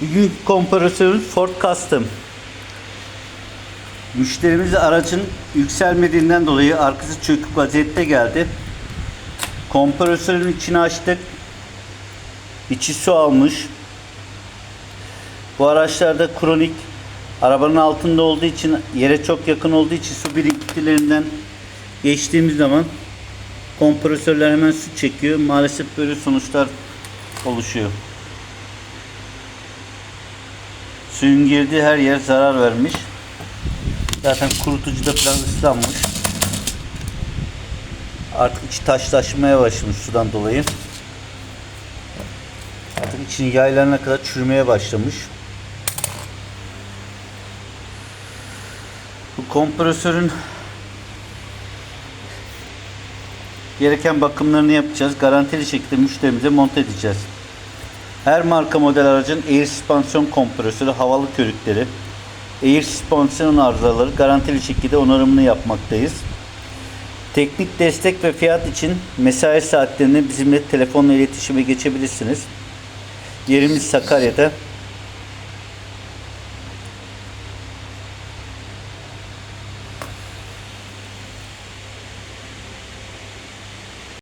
Bugün kompresörümüz Ford Custom. Müşterimiz aracın yükselmediğinden dolayı arkası çökük vaziyette geldi. Kompresörün içini açtık. İçi su almış. Bu araçlarda kronik arabanın altında olduğu için yere çok yakın olduğu için su birikintilerinden geçtiğimiz zaman kompresörler hemen su çekiyor. Maalesef böyle sonuçlar oluşuyor. Suyun girdiği her yer zarar vermiş. Zaten kurutucuda falan ıslanmış. Artık içi taşlaşmaya başlamış sudan dolayı. Artık için yaylarına kadar çürümeye başlamış. Bu kompresörün gereken bakımlarını yapacağız. Garantili şekilde müşterimize monte edeceğiz. Her marka model aracın air süspansiyon kompresörü, havalı körükleri, air süspansiyon arızaları garantili şekilde onarımını yapmaktayız. Teknik destek ve fiyat için mesai saatlerinde bizimle telefonla iletişime geçebilirsiniz. Yerimiz Sakarya'da.